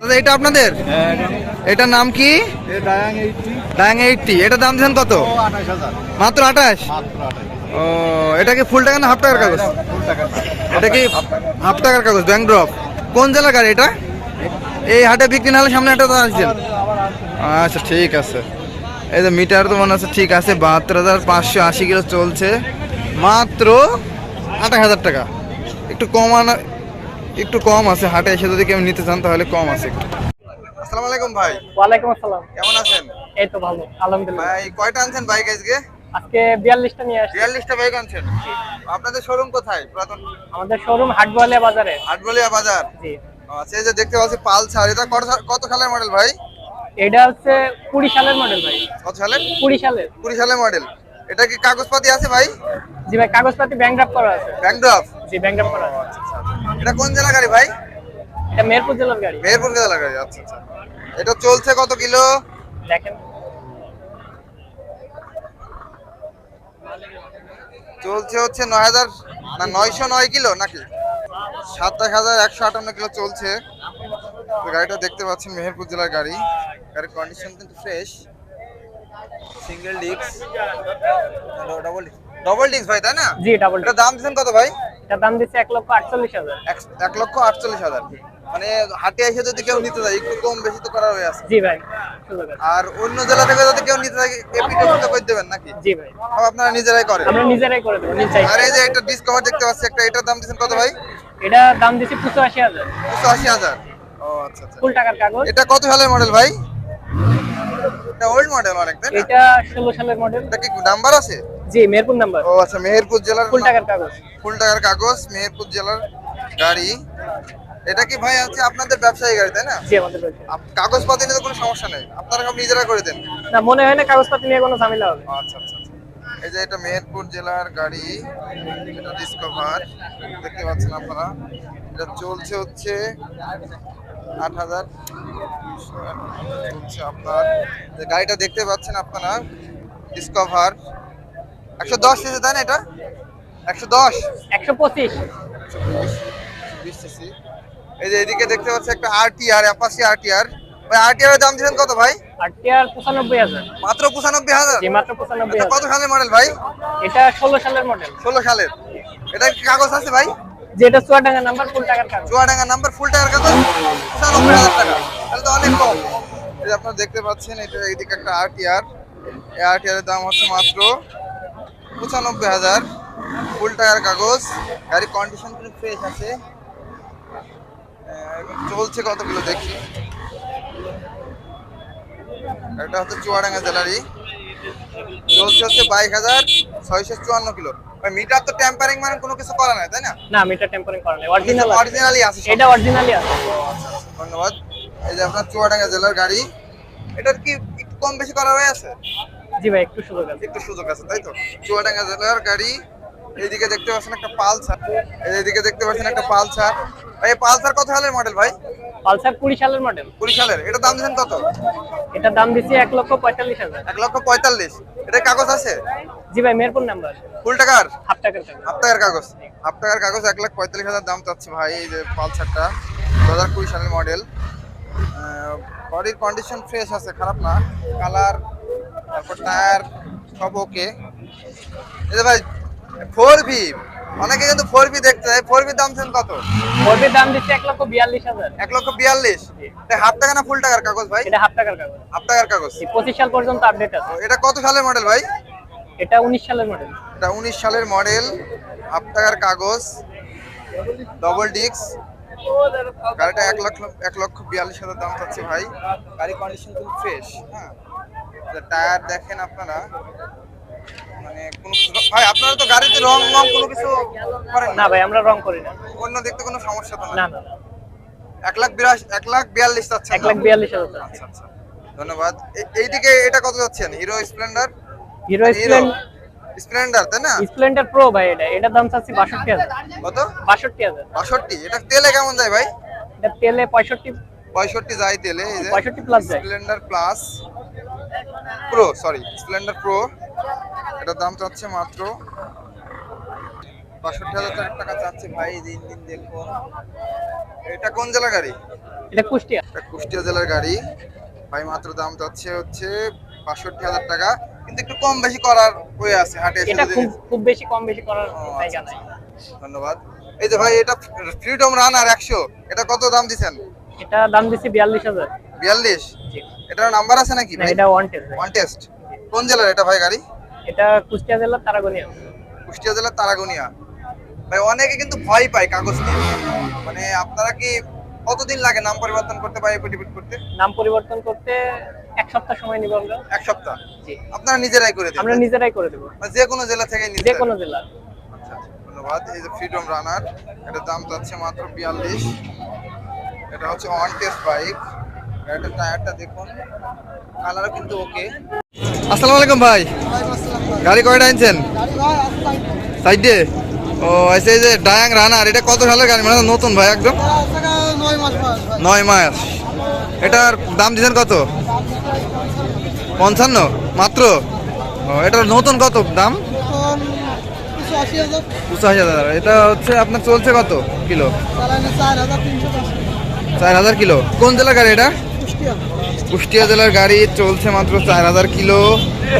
দাদা এটা আপনাদের? এটার নাম কি? ডায়াং এইটটি এটা দাম দিচ্ছেন কত? মাত্র আঠাশ? ও এটা কি ফুল টাকা না হাফ টাকার কাগজ? এটা কি হাফ টাকার। কাগজ ব্যাংক ড্রপ কোন গাড়ি এটা? এই হাটে বিক্রি না হলে সামনে হাটে আসছেন। আচ্ছা ঠিক আছে। এই যে মিটার তো মনে হচ্ছে ঠিক আছে বাহাত্তর হাজার পাঁচশো আশি কিলো চলছে। মাত্র আঠাশ হাজার টাকা। একটু কম আনা একটু কম আছে হাটে এসে যদি কেউ নিতে চান তাহলে কম আছে একটু। আসসালামু আলাইকুম ভাই। ওয়ালাইকুম আসসালাম। কেমন আছেন? এই তো ভালো আলহামদুলিল্লাহ। ভাই কয়টা আনছেন বাইক আজকে? আজকে বিয়াল্লিশটা নিয়ে আসছি। বিয়াল্লিশটা বাইক আনছেন? আপনাদের শোরুম কোথায়? পুরাতন? আমাদের শোরুম হাটবালিয়া বাজারে। আটবলিয়া বাজার? জি। আচ্ছা এই যে দেখতে পাচ্ছি পালসার এটা কত কত সালের মডেল ভাই? এটা হচ্ছে কুড়ি সালের মডেল ভাই। কত সালের? কুড়ি সালের। কুড়ি সালের মডেল এটা কি কাগজপাতি আছে ভাই? জি ভাই কাগজপাতি ব্যাংক ড্রাফট করা আছে। ব্যাংক ড্রপ জি ব্যাংক ড্রাফট করা আছে। এটা কোন জেলা গাড়ি ভাই? এটা মেহেরপুর জেলার গাড়ি। মেহেরপুর জেলা গাড়ি আচ্ছা আচ্ছা। এটা চলছে কত কিলো? দেখেন। চলছে হচ্ছে নয় হাজার না নয়শো নয় কিলো নাকি? সাতাশ হাজার একশো আটান্ন কিলো চলছে। তো গাড়িটা দেখতে পাচ্ছেন মেহেরপুর জেলার গাড়ি। গাড়ির কন্ডিশন কিন্তু fresh single disc double double disc ভাই তাই না? জি ডাবল এটা দাম দিচ্ছেন কত ভাই? এটার দাম দিচ্ছে এক লক্ষ আটচল্লিশ হাজার। এক- লক্ষ আটচল্লিশ হাজার। মানে হাটে এসে যদি কেউ নিতে যায় একটু কম বেশি তো করার হয়ে আছে। জি ভাই আর অন্য জেলা থেকে যদি কেউ নিতে থাকে এপি টেপি তো করে দেবেন নাকি? জি ভাই। আপনারা নিজেরাই করেন। আমরা নিজেরাই করে দেবো নিজ আর এই যে একটা ডিসকভার দেখতে পাচ্ছি একটা এটার দাম দিচ্ছেন কত ভাই? এটা দাম দুশো আশি হাজার। ও আচ্ছা আচ্ছা। ফুল টাকার কাগজ। এটা কত সালের মডেল ভাই? এটা ওল্ড মডেল অনেক তাই না? এটা ষোলো সালের মডেল এটা কি নাম্বার আছে? জি মেহেরপুর নাম্বার। ও আচ্ছা মেহেরপুর জেলার ফুল টাকার কাগজ। ফুল টাকার কাগজ মেহেরপুর জেলার গাড়ি। এটা কি ভাই আছে আপনাদের ব্যবসায়ী গাড়ি তাই না? জি আমাদের কাগজপাতি নিয়ে কোনো সমস্যা নেই। আপনারা সব নিজেরা করে দেন। না মনে হয় না কাগজপাতি নিয়ে কোনো ঝামেলা হবে। আচ্ছা আচ্ছা আচ্ছা। এই যে এটা মেহেরপুর জেলার গাড়ি এটা ডিসকভার দেখতে পাচ্ছেন আপনারা। এটা চলছে হচ্ছে আট হাজার চলছে আপনার। গাড়িটা দেখতে পাচ্ছেন আপনারা ডিসকভার একশো দশ সিসি তাই না এটা? একশো দশ? একশো পঁচিশ। বিশ সিসি। এই যে এদিকে দেখতে পাচ্ছি একটা আরটিআর অ্যাপাসি আরটিআর ওই আরটিআর এর দাম দিলেন কত ভাই? আর টিয়ার পঁচানব্বই হাজার। মাত্র পঁচানব্বই হাজার? জি মাত্র পঁচানব্বই এটা হাজার কত সালের মডেল ভাই? এটা ষোলো সালের মডেল ষোলো সালের। এটা কি কাগজ আছে ভাই? যেটা চুয়াডাঙ্গা নাম্বার ফুল টাকার কাগজ। চুয়াডাঙ্গা নাম্বার ফুল টাকার কাগজ? পঁচানব্বই হাজার টাকা। তাহলে তো অনেক কম। এই যে আপনারা দেখতে পাচ্ছেন এটা এইদিকে একটা আরটিআর এই আরটিআর এর দাম হচ্ছে মাত্র পঁচানব্বই হাজার। ফুল টাকার কাগজ গাড়ির কন্ডিশন কিন্তু ফ্রেশ আছে। চলছে কত কিলো দেখি। এটা হচ্ছে চুয়াডাঙ্গা জেলারই। চলছে হচ্ছে বাইশ হাজার ছয়শো চুয়ান্ন কিলো। মিটার তো টেম্পারিং মানে কোনো কিছু করা নাই তাই না? না মিটার টেম্পারিং করা নেই। অরিজিনাল অরিজিনালি আছে। এটা অরিজিনালি আছে। আচ্ছা, আচ্ছা, ধন্যবাদ। এই যে আপনার চুয়াডাঙ্গা জেলার গাড়ি এটার কি একটু কম বেশি করা হয়ে আছে? জি ভাই একটু সুযোগ আছে। একটু সুযোগ আছে তাই তো? চুয়াডাঙ্গা জেলার গাড়ি এইদিকে দেখতে পাচ্ছেন একটা পালসার। এইদিকে দেখতে পাচ্ছেন একটা পালসার। ভাই পালসার কত সালের মডেল ভাই? পালসার কুড়ি সালের মডেল কুড়ি সালের। এটা দাম দিচ্ছেন কত? এটার দাম দিচ্ছি এক লক্ষ পঁয়তাল্লিশ হাজার। এক লক্ষ পঁয়তাল্লিশ। এটা কাগজ আছে? জি ভাই মেহেরপুর নাম্বার ফুল টাকার? হাফ টাকার কাগজ। হাফ টাকার কাগজ। হাফ টাকার কাগজ এক লাখ পঁয়তাল্লিশ হাজার দাম চাচ্ছে ভাই এই যে পালসারটা। দু হাজার কুড়ি সালের মডেল বডির কন্ডিশন ফ্রেশ আছে খারাপ না। কালার তারপর টায়ার সব ওকে এই ভাই ফোর ভি অনেকে কিন্তু ফোর ভি দেখতে চায়। ফোর ভি দাম ছেন কত ফোরবির দাম দিচ্ছি এক লক্ষ বিয়াল্লিশ হাজার। এক লক্ষ বিয়াল্লিশ। হাফ টাকা না ফুল টাকার কাগজ ভাই? এটা হাফ টাকার কাগজ। হাফ টাকার কাগজ। পঁচিশ সাল পর্যন্ত আপডেট আছে। এটা কত সালের মডেল ভাই? এটা উনিশ সালের মডেল এটা উনিশ সালের মডেল হাফ টাকার কাগজ ডবল ডিস্ক গাড়িটা এক লক্ষ এক লক্ষ বিয়াল্লিশ হাজার দাম চাচ্ছে ভাই। গাড়ি কন্ডিশন খুব ফ্রেশ হ্যাঁ। টায়ার দেখেন আপনারা মানে কোনো ভাই আপনারা তো গাড়িতে রং রং কোনো কিছু করেন না? ভাই আমরা রং করি না। অন্য দেখতে কোনো সমস্যা তো না না। এক লাখ বিরাশ এক লাখ বিয়াল্লিশ চাচ্ছেন এক লাখ বিয়াল্লিশ হাজার। আচ্ছা আচ্ছা। ধন্যবাদ। এইদিকে এটা কত যাচ্ছেন? Hero Splendor? Hero Hero Splendor Splendor তাই না? স্প্লেন্ডার প্রো ভাই এটা। দাম চাচ্ছি বাষট্টি হাজার। কত? বাষট্টি হাজার। বাষট্টি? এটা তেলে কেমন যায় ভাই? এটা তেলে পঁয়ষট্টি পঁয়ষট্টি যায় তেলে এই যে। 65 plus যায়। Splendor plus. Pro sorry Splendor pro এটার দাম চাচ্ছে মাত্র বাষট্টি হাজার টাকা চাচ্ছে ভাই দিন দিন দেখুন। এটা কোন জেলা গাড়ি? এটা কুষ্টিয়া। এটা কুষ্টিয়া জেলার গাড়ি। ভাই মাত্র দাম চাচ্ছে হচ্ছে বাষট্টি হাজার টাকা। কিন্তু একটু কম বেশি করার হয়ে আছে হাটে এটা খুব খুব বেশি কম বেশি করার জায়গা আচ্ছা, নাই। ধন্যবাদ। এই যে ভাই এটা ফ্রিডম রানার একশো। এটা কত দাম দিচ্ছেন? এটা দাম দিচ্ছি বিয়াল্লিশ হাজার। বিয়াল্লিশ। এটার নাম্বার আছে নাকি এটা ওয়ান টেস্ট ওয়ান টেস্ট কোন জেলার এটা ভাই গাড়ি? এটা কুষ্টিয়া জেলার তারাগনিয়া। কুষ্টিয়া জেলার তারাগুনিয়া। ভাই অনেকে কিন্তু ভয় পায় কাগজ নিয়ে মানে আপনারা কি কতদিন লাগে নাম পরিবর্তন করতে বা এফিডেভিট করতে? নাম পরিবর্তন করতে এক সপ্তাহ সময় নিব আমরা। এক সপ্তাহ? জি। আপনারা নিজেরাই করে দেন আমরা নিজেরাই করে দেবো। মানে যে কোনো জেলা থেকে নিতে যে কোনো জেলা। আচ্ছা, আচ্ছা, ধন্যবাদ। এই যে ফ্রিডম রানার এটার দাম যাচ্ছে মাত্র বিয়াল্লিশ। এটা হচ্ছে অন টেস্ট বাইক এটা টায়ারটা দেখুন। কালারও কিন্তু ওকে আসসালামু আলাইকুম ভাই। গাড়ি কয়টা আনছেন? সাইডে? ও এই যে ডায়াং রানার এটা কত সালের গাড়ি? মানে নতুন ভাই একদম। নয় মাস। এটার দাম দিচ্ছেন কত? পঞ্চান্ন? মাত্র? ও এটার নতুন কত দাম? পঁচাশি হাজার। এটা হচ্ছে আপনার চলছে কত কিলো? চার হাজার কিলো। কোন জেলার গাড়ি এটা? কুষ্টিয়া। জেলার গাড়ি চলছে মাত্র চার হাজার কিলো,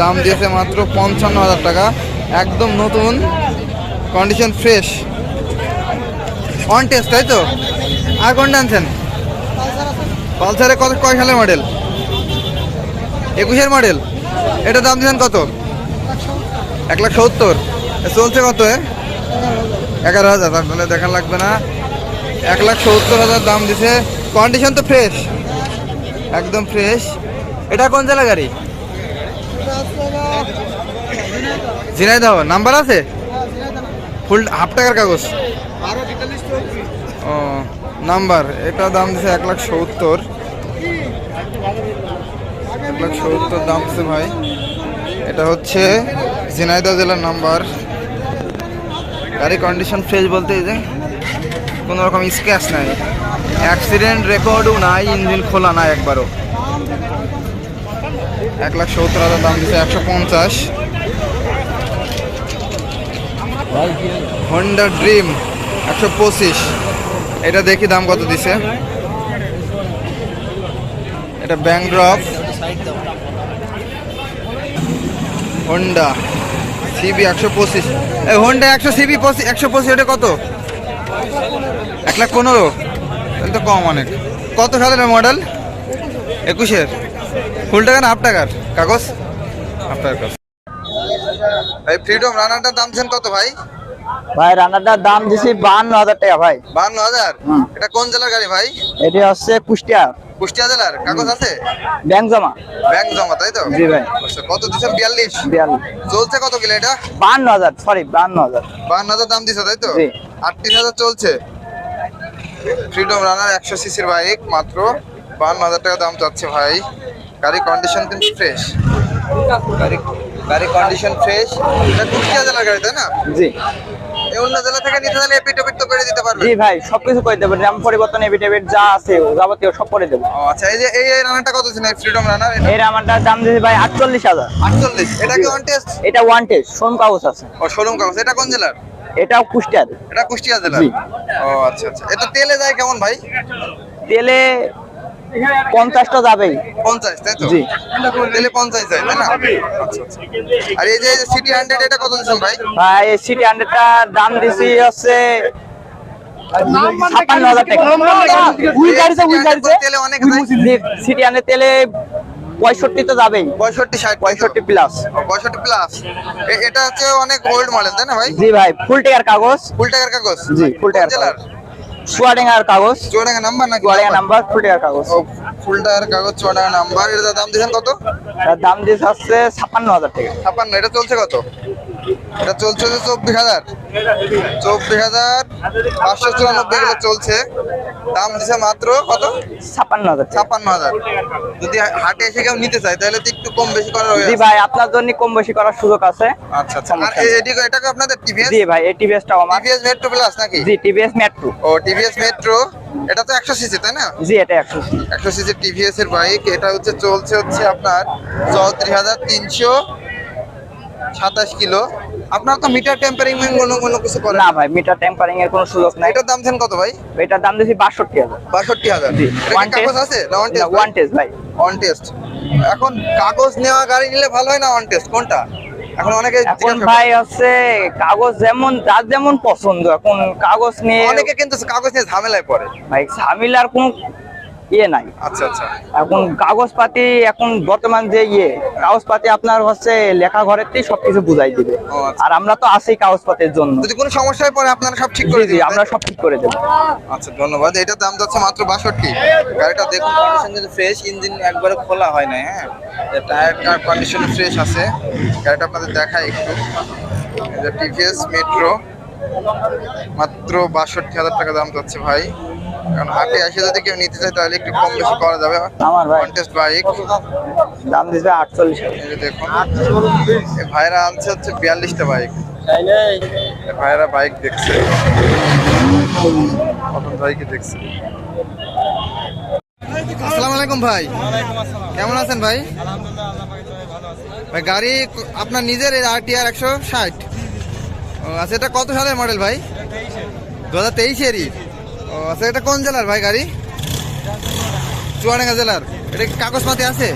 দাম দিয়েছে মাত্র পঞ্চান্ন হাজার টাকা। একদম নতুন কন্ডিশন ফ্রেশ অন টেস্ট তাই তো? আর কোনটা আনছেন? পালসারে কত, কয় সালের মডেল একুশের মডেল এটা দাম দিয়েছেন কত? এক লাখ সত্তর। চলছে কত এগারো হাজার, তাহলে দেখা লাগবে না। এক লাখ সত্তর হাজার দাম দিছে কন্ডিশন তো ফ্রেশ একদম ফ্রেশ। এটা কোন জেলা গাড়ি? ঝিনাইদহ। নাম্বার আছে? ফুল হাফ টাকার কাগজ। ও, নাম্বার। এটা দাম দিছে এক লাখ সত্তর। এক লাখ সত্তর দাম দিছে ভাই। এটা হচ্ছে ঝিনাইদহ জেলার নাম্বার। গাড়ি কন্ডিশন ফ্রেশ বলতে যে কোনো রকম স্ক্র্যাচ নাই। অ্যাক্সিডেন্ট রেকর্ডও নাই, ইঞ্জিন খোলা নাই একবারও। এক লাখ সত্তর হাজার দাম দিচ্ছে একশো পঞ্চাশ। হন্ডা ড্রিম একশো পঁচিশ। এটা দেখি দাম কত দিছে। এটা ব্যাংক ড্রপ হন্ডা সিবি একশো পঁচিশ। হন্ডা একশো সিবি একশো পঁচিশ এটা কত? এক লাখ পনেরো। তো কম অনেক। কত সালের মডেল একুশের। ফুল টাকা না হাফ টাকার? কাগজ? হাফ টাকার কাগজ। ভাই ফ্রিডম রানারটার দাম দিচ্ছেন কত ভাই? ভাই রান্নাটার দাম দিছি বাহান্ন হাজার টাকা ভাই। বান্ন হাজার। এটা কোন জেলার গাড়ি ভাই? এটি হচ্ছে কুষ্টিয়া। কুষ্টিয়া জেলার। কাগজ আছে? ব্যাংক জমা। ব্যাংক জমা তাই তো? জি ভাই। আচ্ছা, কত দিচ্ছেন? বিয়াল্লিশ? বিয়াল্লিশ। চলছে কত কিলো এটা? বাহান্ন হাজার সরি বাহান্ন হাজার। বান্ন হাজার দাম দিছে তাই তো। আটত্রিশ হাজার চলছে। ফ্রিডম রানার একশো সিসির বাইক মাত্র বান্ন হাজার টাকা দাম চাচ্ছে ভাই। গাড়ি কন্ডিশন কিন্তু ফ্রেশ গাড়ি গাড়ি কন্ডিশন ফ্রেশ এটা কুষ্টিয়া জেলার গাড়ি তাই না? জি। অন্য জেলা থেকে নিতে হলে এপিট ওপিট তো করে দিতে পারবে জি ভাই সবকিছু করে পরিবর্তন যা আছে যাবতীয় সব করে দেবো। আচ্ছা এই যে এই এই রানারটা কত ছিল ফ্রিডম রানার এই দাম ভাই এটা কি টেস্ট এটা ওয়ান টেস্ট সোন কাগজ আছে। ও শোরুম কাগজ। এটা কোন জেলার? এটাও কুষ্টিয়ার এটা কুষ্টিয়া জেলার? জি। ও আচ্ছা আচ্ছা। এটা তেলে যায় কেমন ভাই? তেলে পঞ্চাশটা যাবেই। পঞ্চাশ তাই তো? জি। তেলে পঞ্চাশ যায় তাই না? আচ্ছা আচ্ছা। আর এই যে সিটি হান্ড্রেড এটা কত দিচ্ছেন ভাই? ভাই সিটি হান্ড্রেডটার দাম দিছি হচ্ছে ছাপ্পান্ন হাজার টাকা। তেলে অনেক সিটি হান্ড্রেড তেলে পঁয়ষট্টি তো যাবেই। পঁয়ষট্টি ষাট পঁয়ষট্টি প্লাস পঁয়ষট্টি প্লাস এটা হচ্ছে অনেক ওল্ড মডেল তাই না ভাই? জি ভাই ফুল টেকার কাগজ। ফুল টাকার কাগজ? জি, ফুল টাকার জেলার? চুয়াডাঙ্গার কাগজ। চুয়াডাঙ্গা নাম্বার নাকি চুয়াডাঙ্গা নাম্বার ফুল টাকার কাগজ। ফুল টাকার কাগজ চুয়াডাঙ্গা নাম্বার এটা দাম দিয়েছেন কত? দাম দিয়েছে হচ্ছে ছাপ্পান্ন হাজার টাকা। ছাপ্পান্ন এটা চলছে কত? এটা চলছে হচ্ছে চব্বিশ হাজার। চব্বিশ হাজার পাঁচশো চুরানব্বই গুলো চলছে। দাম দিছে মাত্র কত? ছাপ্পান্ন হাজার টাকা। ছাপ্পান্ন হাজার। যদি হাটে এসে কেউ নিতে চায় তাহলে তো একটু কম বেশি করা হয়ে জি ভাই আপনার জন্য কম বেশি করার সুযোগ আছে। আচ্ছা আচ্ছা। আর এটাকে আপনাদের টিভিএস জি ভাই এই টিভিএসটাও আমার। টিভিএস মেট্রো প্লাস নাকি? জি টিভিএস মেট্রো ও টিভিএস মেট্রো এটা তো একশো সিসি তাই না? জি এটা একশো একশো সিসি টিভিএস এর বাইক এটা হচ্ছে চলছে হচ্ছে আপনার চৌত্রিশ হাজার তিনশো সাতাশ কিলো। আপনার তো মিটার টেম্পারিং কোনো কোনো কিছু করে না ভাই মিটার টেম্পারিং এর কোনো সুযোগ নাই। এটার দাম ছেন কত ভাই? এটার দাম দিয়েছি বাষট্টি হাজার। বাষট্টি হাজার। ওয়ান কাগজ আছে না ওয়ান টেস্ট ওয়ান টেস্ট ভাই। অন টেস্ট এখন কাগজ নেওয়া গাড়ি নিলে ভালো হয় না ওয়ান টেস্ট কোনটা? এখন অনেকে এখন ভাই হচ্ছে কাগজ যেমন যার যেমন পছন্দ এখন কাগজ নিয়ে অনেকে কিন্তু কাগজ নিয়ে ঝামেলায় পড়ে। ভাই ঝামেলার কোনো ইয়ে নাই। আচ্ছা আচ্ছা। এখন কাগজপাতি এখন বর্তমান যে ইয়ে কাগজপাতি আপনার হচ্ছে লেখা ঘরেতেই সবকিছু বুঝাই দিবে। আচ্ছা। আর আমরা তো আছি কাগজপাতির জন্য। যদি কোনো সমস্যায় পড়ে আপনারা সব ঠিক করে দিবেন আমরা সব ঠিক করে দেবো। আচ্ছা ধন্যবাদ। এটা দাম যাচ্ছে মাত্র বাষট্টি। গাড়িটা দেখুন কন্ডিশন কিন্তু ফ্রেশ ইঞ্জিন একবারে খোলা হয় না হ্যাঁ? টায়ার কন্ডিশন ফ্রেশ আছে। গাড়িটা আপনাদের দেখাই একটু। এটা টিভিএস মেট্রো মাত্র বাষট্টি হাজার টাকা দাম যাচ্ছে ভাই। কারণ হাটে এসে যদি কেউ নিতে চায় তাহলে একটু কম বেশি করা যাবে। আমার ভাই। কন্টেস্ট বাইক দাম দিবে আটচল্লিশ। দেখুন এই ভাইরা আনছে হচ্ছে বিয়াল্লিশটা বাইক ভাইরা বাইক দেখছে। কতন ভাইকে দেখছে। আসসালামু আলাইকুম ভাই। কেমন আছেন ভাই? ভাই গাড়ি আপনার নিজের আর টি আর একশো ষাট। আচ্ছা এটা কত সালের মডেল ভাই? দু হাজার তেইশেরই। ও আচ্ছা এটা কোন জেলার ভাই গাড়ি? চুয়াডাঙ্গা জেলার। এটা কি কাগজপাতি আছে?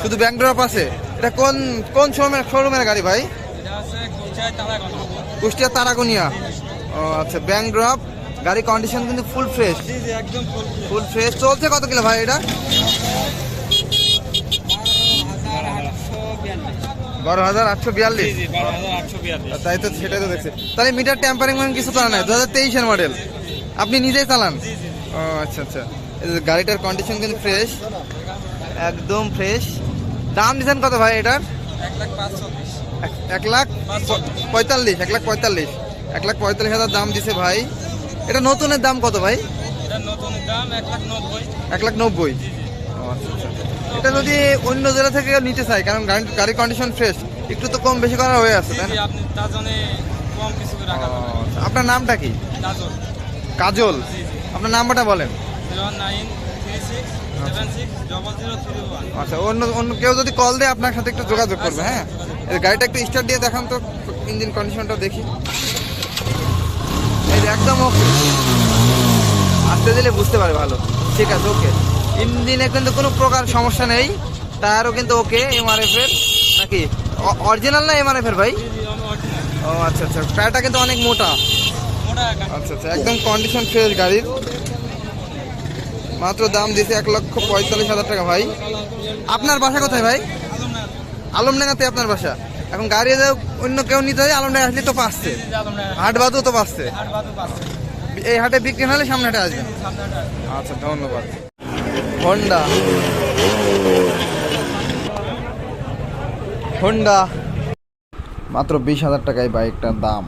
শুধু ব্যাংক ড্রপ আছে? এটা কোন কোন শোরুমের শোরুমের গাড়ি ভাই? কুষ্টিয়া তারাগুনিয়া। ও আচ্ছা ব্যাংক ড্রপ গাড়ি কন্ডিশন কিন্তু ফুল ফ্রেশ ফুল ফ্রেশ চলছে কত কিলো ভাই এটা? বারো হাজার আটশো বিয়াল্লিশ। তাই তো সেটাই তো দেখছি। তাহলে মিটার ট্যাম্পারিং কিছু করা নাই। দু হাজার তেইশের মডেল আপনি নিজেই চালান? ও আচ্ছা আচ্ছা। গাড়িটার কন্ডিশন কিন্তু ফ্রেশ একদম ফ্রেশ দাম দিচ্ছেন কত ভাই এটার? এক- লাখ পঁয়তাল্লিশ এক লাখ পঁয়তাল্লিশ। এক লাখ পঁয়তাল্লিশ হাজার দাম দিছে ভাই। এটা নতুনের দাম কত ভাই? এক লাখ নব্বই। ও, আচ্ছা, আচ্ছা। এটা যদি অন্য জেলা থেকে নিতে চাই কারণ গাড়ি গাড়ির কন্ডিশন ফ্রেশ একটু তো কম বেশি করা হয়ে আছে তাই না? আচ্ছা। আপনার নামটা কি? কাজল আপনার নাম্বারটা বলেন। আচ্ছা অন্য অন্য কেউ যদি কল দেয় আপনার সাথে একটু যোগাযোগ করবে হ্যাঁ? এই গাড়িটা একটু স্টার্ট দিয়ে দেখান তো ইঞ্জিন কন্ডিশনটা দেখি। এই একদম ওকে আসতে দিলে বুঝতে পারে ভালো। ঠিক আছে ওকে ইঞ্জিনে কিন্তু কোনো প্রকার সমস্যা নেই টায়ারও কিন্তু ওকে এমআরএফ এর। নাকি? অরিজিনাল না এমআরএফ এর ভাই? ও আচ্ছা আচ্ছা। টায়ারটা কিন্তু অনেক মোটা। আচ্ছা আচ্ছা একদম কন্ডিশন ফ্রেশ গাড়ির। মাত্র দাম দিয়েছে এক লক্ষ পঁয়তাল্লিশ হাজার টাকা, ভাই। আপনার বাসা কোথায়, ভাই? আলমডাঙ্গাতে আপনার বাসা। এখন গাড়ি অন্য কেউ নিতে হয়, আলমডাঙ্গা আসলে তো পাচ্ছে হাট বাদও তো পাচ্ছে এই হাটে বিক্রি হলে সামনে হাটে আসবেন। আচ্ছা ধন্যবাদ। হন্ডা হন্ডা মাত্র বিশ হাজার টাকায় বাইকটার দাম।